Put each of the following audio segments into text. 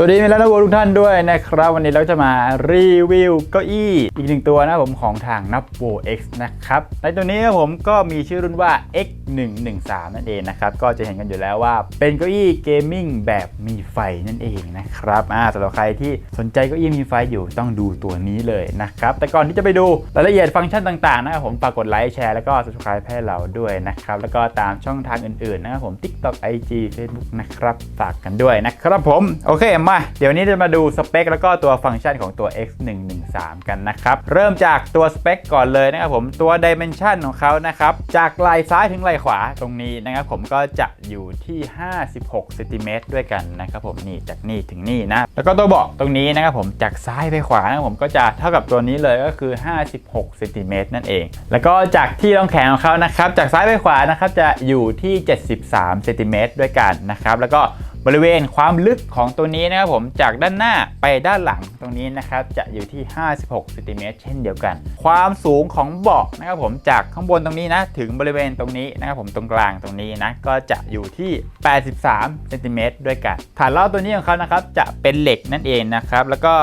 สวัสดีมิลานวัวทุกท่านด้วยนะครับ วันนี้เราจะมารีวิวเก้าอี้อีกหนึ่งตัวนะผมของทางนับโว X นะครับ ในตัวนี้ผมก็มีชื่อรุ่นว่า X 1 1 3 นั่นเองนะครับ ก็จะเห็นกันอยู่แล้วว่า เป็นเก้าอี้เกมมิ่งแบบมีไฟนั่นเองนะครับอ่าสำหรับใครที่สนใจเก้าอี้มีไฟอยู่ต้องดูตัวนี้เลยนะครับ แต่ก่อนที่จะไปดูรายละเอียดฟังก์ชันต่างๆนะครับผมฝากกดไลค์แชร์แล้วก็ subscribe ให้เราด้วยนะครับ แล้วก็ตามช่องทางอื่นๆนะครับผม TikTok IG Facebook นะครับฝากกันด้วยนะครับผมโอเคมาเดี๋ยวนี้จะมาดูสเปคแล้วก็ตัวฟังก์ชันของตัว X 1 1 3 กันนะครับเริ่มจากตัวสเปคก่อนเลยนะครับผมตัว Dimension ของเขานะครับจากไหล่ซ้ายถึงไหล่ขวาตรงนี้นะครับผมก็จะอยู่ที่ 56เซนติเมตรด้วยกันนะครับผมนี่จากนี่ถึงนี่นะ แล้วก็ตัวเบาะตรงนี้นะครับผมจากซ้ายไปขวานะครับผมก็จะเท่ากับตัวนี้เลยก็คือ 56เซนติเมตรนั่นเอง แล้วก็จากที่รองแขนของเขานะครับจากซ้ายไปขวานะครับจะอยู่ที่ 73เซนติเมตรด้วยกันนะครับแล้วก็ บริเวณความลึกของตัวนี้นะครับผมจากด้านหน้าไปด้านหลังตรงนี้นะครับจะอยู่ที่ 56เซนติเมตรเช่นเดียวกัน ความสูงของเบาะนะครับผมจากข้างบนตรงนี้นะถึงบริเวณตรงนี้นะครับผมตรงกลางตรงนี้นะก็จะอยู่ที่ 83เซนติเมตรด้วยกัน ฐานล้อตัวนี้ของเขานะครับจะเป็นเหล็กนั่นเองนะครับแล้วก็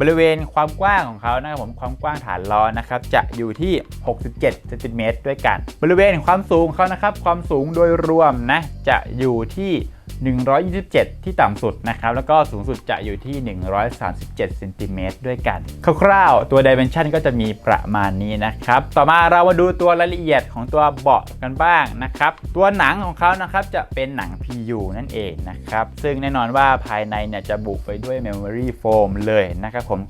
บริเวณความกว้างของเขานะครับผมความกว้างฐานล้อนะครับจะอยู่ที่ 67เซนติเมตรด้วยกัน บริเวณความสูงเขานะครับความสูงโดยรวมนะจะอยู่ที่ 127 ที่ต่ำสุดนะครับ แล้วก็สูงสุดจะอยู่ที่ 137เซนติเมตรด้วยกัน คร่าวๆ ตัว Dimension ก็จะมีประมาณนี้นะครับ ต่อมาเรามาดูตัวรายละเอียดของตัวเบาะกันบ้างนะครับ ตัวหนังของเขานะครับจะเป็นหนัง PU นั่นเองนะครับ ซึ่งแน่นอนว่าภายในเนี่ยจะบุไปด้วย Memory Foam เลยนะครับผม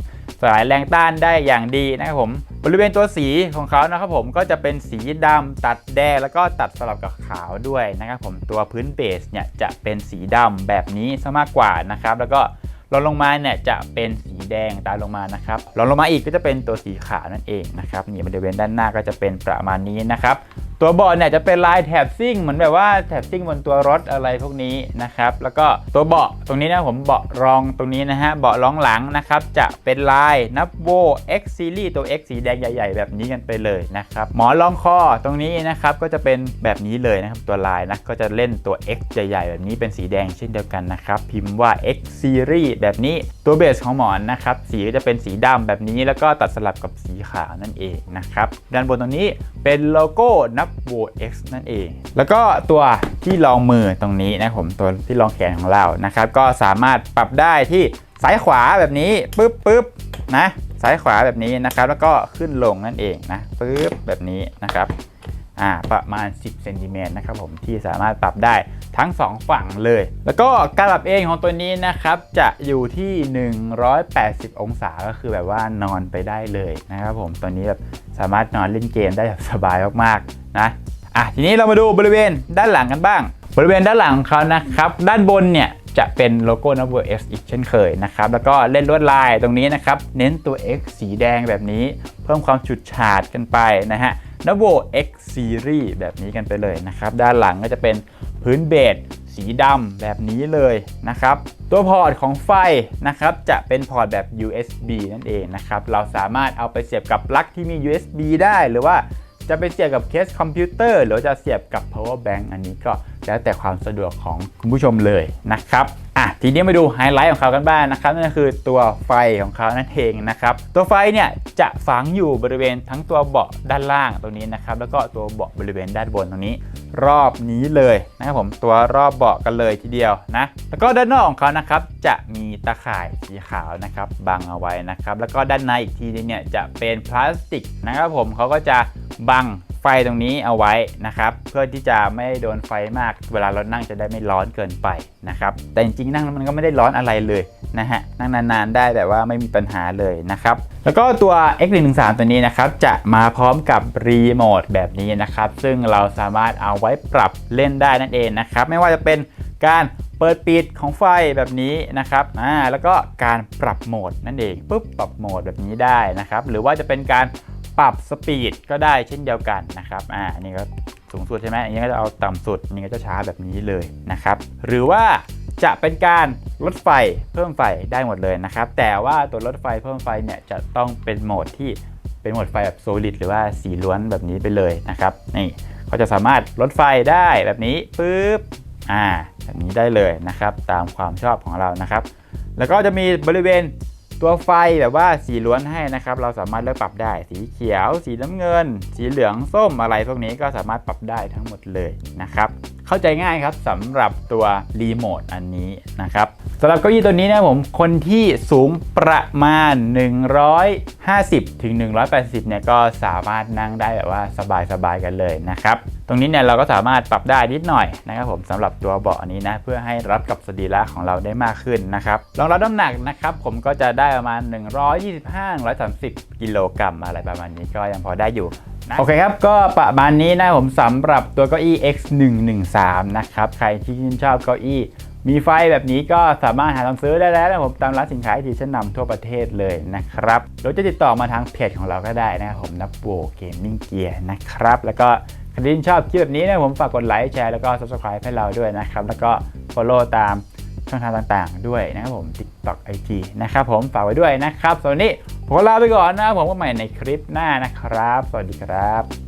สลายแรงต้านได้อย่างดีนะครับผม บริเวณตัวสีของเขานะครับผมก็จะเป็นสีดำตัดแดงแล้วก็ตัดสลับกับขาวด้วยนะครับผมตัวพื้นเบสเนี่ยจะเป็นสีดำแบบนี้ซะมากกว่านะครับแล้วก็รองลงมาเนี่ยจะเป็นสีแดงตามลงมานะครับรองลงมาอีกก็จะเป็นตัวสีขาวนั่นเองนะครับนี่บริเวณด้านหน้าก็จะเป็นประมาณนี้นะครับ ตัวเบาะเนี่ยจะเป็นลายแถบซิ่งเหมือนแบบว่าแถบซิ่งบนตัวรถอะไรพวกนี้นะครับ แล้วก็ตัวเบาะตรงนี้นะผมเบาะรองตรงนี้นะฮะเบาะรองหลังนะครับจะเป็นลายนับโว X Series ตัว X สีแดงใหญ่ ๆ แบบนี้กันไปเลยนะครับหมอนรองคอตรงนี้นะครับก็จะเป็นแบบนี้เลยนะครับตัวลายนะก็จะเล่นตัว X ใหญ่ๆแบบนี้เป็นสีแดงเช่นเดียวกันนะครับพิมพ์ว่า X Series แบบนี้ตัวเบสของหมอนนะครับสีก็จะเป็นสีดำแบบนี้แล้วก็ตัดสลับกับสีขาวนั่นเองนะครับด้านบนตรงนี้เป็นโลโก้นับโว X นั่นเอง แล้วก็ตัวที่รองมือตรงนี้นะผมตัวที่รองแขนของเรานะครับ ก็สามารถปรับได้ที่ซ้ายขวาแบบนี้ปึ๊บปึ๊บนะซ้ายขวาแบบนี้นะครับ แล้วก็ขึ้นลงนั่นเองนะปึ๊บแบบนี้นะครับอ่าประมาณ 10เซนติเมตรนะครับผมที่สามารถปรับได้ทั้ง 2 ฝั่งเลย แล้วก็การปรับเองของตัวนี้นะครับจะอยู่ที่ 180 องศาก็คือแบบว่านอนไปได้เลยนะครับผมตัวนี้แบบ สามารถนอนเล่นเกมได้สบายมากๆนะอะทีนี้เรามาดูบริเวณด้านหลังกันบ้าง บริเวณด้านหลังของเขานะครับ ด้านบนเนี่ยจะเป็นโลโก้ n u m b e r X อีกเช่นเคยนะครับ แล้วก็เล่นลวดลายตรงนี้นะครับ เน้นตัว X สีแดงแบบนี้ เพิ่มความฉูดฉาดกันไปนะฮะ n u m b e r X Series แบบนี้กันไปเลยนะครับ ด้านหลังก็จะเป็นพื้นเบส สีดำแบบนี้เลยนะครับ ตัวพอร์ตของไฟนะครับจะเป็นพอร์ตแบบ USB นั่นเองนะครับ เราสามารถเอาไปเสียบกับปลั๊กที่มี USB ได้หรือว่าจะไปเสียบกับเคสคอมพิวเตอร์หรือจะเสียบกับ power bank อันนี้ก็แล้วแต่ความสะดวกของคุณผู้ชมเลยนะครับอะทีนี้มาดูไฮไลท์ของเขากันบ้างนะครับนั่นก็คือตัวไฟของเขานั่นเองนะครับ ตัวไฟเนี่ยจะฝังอยู่บริเวณทั้งตัวเบาะด้านล่างตรงนี้นะครับแล้วก็ตัวเบาะบริเวณด้านบนตรงนี้ รอบนี้เลยนะครับผมตัวรอบเบาะกันเลยทีเดียวนะแล้วก็ด้านนอกของเขานะครับจะมีตะข่ายสีขาวนะครับบังเอาไว้นะครับแล้วก็ด้านในอีกทีนึงเนี่ยจะเป็นพลาสติกนะครับผมเขาก็จะบัง ฟตรงนี้เอาไว้นะครับ เพื่อที่จะไม่โดนไฟมาก เวลาเรานั่งจะได้ไม่ร้อนเกินไปนะครับ แต่จริงๆนั่งแล้วมันก็ไม่ได้ร้อนอะไรเลยนะฮะ นั่งนานๆได้แต่ว่าไม่มีปัญหาเลยนะครับ แล้วก็ตัว X113 ตัวนี้นะครับ จะมาพร้อมกับรีโมทแบบนี้นะครับ ซึ่งเราสามารถเอาไว้ปรับเล่นได้นั่นเองนะครับ ไม่ว่าจะเป็นการเปิดปิดของไฟแบบนี้นะครับ อ่า แล้วก็การปรับโหมดนั่นเองปุ๊บปรับโหมดแบบนี้ได้นะครับ หรือว่าจะเป็นการ ปรับสปีดก็ได้เช่นเดียวกันนะครับ อ่านี่ก็สูงสุดใช่ไหมอันนี้ก็จะเอาต่ำสุดอันนี้ก็จะช้าแบบนี้เลยนะครับ หรือว่าจะเป็นการลดไฟเพิ่มไฟได้หมดเลยนะครับ แต่ว่าตัวลดไฟเพิ่มไฟเนี่ยจะต้องเป็นโหมดที่เป็นโหมดไฟแบบโซลิดหรือว่าสีล้วนแบบนี้ไปเลยนะครับ นี่เขาจะสามารถลดไฟได้แบบนี้ปุ๊บ อ่าแบบนี้ได้เลยนะครับ ตามความชอบของเรานะครับ แล้วก็จะมีบริเวณ ตัวไฟแบบว่าสีล้วนให้นะครับ เราสามารถเลือกปรับได้ สีเขียว สีน้ำเงิน สีเหลืองส้มอะไรพวกนี้ก็สามารถปรับได้ทั้งหมดเลยนะครับเข้าใจง่ายครับสำหรับตัวรีโมทอันนี้นะครับสำหรับเก้าอี้ตัวนี้นะผมคนที่สูงประมาณ 150ถึง180เนี่ยก็สามารถนั่งได้แบบว่าสบายๆกันเลยนะครับ ตรงนี้เนี่ยเราก็สามารถปรับได้นิดหน่อยนะครับผมสำหรับตัวเบาะนี้นะเพื่อให้รับกับสรีระของเราได้มากขึ้นนะครับรองรับน้ำหนักนะครับผมก็จะได้ประมาณ 125-130 กิโลกรัมอะไรประมาณนี้ก็ยังพอได้อยู่นะโอเคครับ ก็ประมาณนี้นะผมสำหรับตัวเก้าอี้ X113 นะครับใครที่ชื่นชอบเก้าอี้มีไฟแบบนี้ก็สามารถหาทางซื้อได้แล้วนะผมตามร้านสินค้าที่ชั้นนำทั่วประเทศเลยนะครับหรือจะติดต่อมาทางเพจของเราก็ได้นะครับผมนับโบเกมมิ่งเกียร์นะครับ แล้วก็ ใครที่ชอบคลิปแบบนี้นะผมฝากกดไลค์แชร์แล้วก็ subscribe ให้เราด้วยนะครับ แล้วก็ follow ตามช่องทางต่างๆ ด้วยนะครับผม TikTok IG นะครับผมฝากไว้ด้วยนะครับสำหรับวันนี้ผมลาไปก่อนนะผมก็ใหม่ในคลิปหน้านะครับ สวัสดีครับ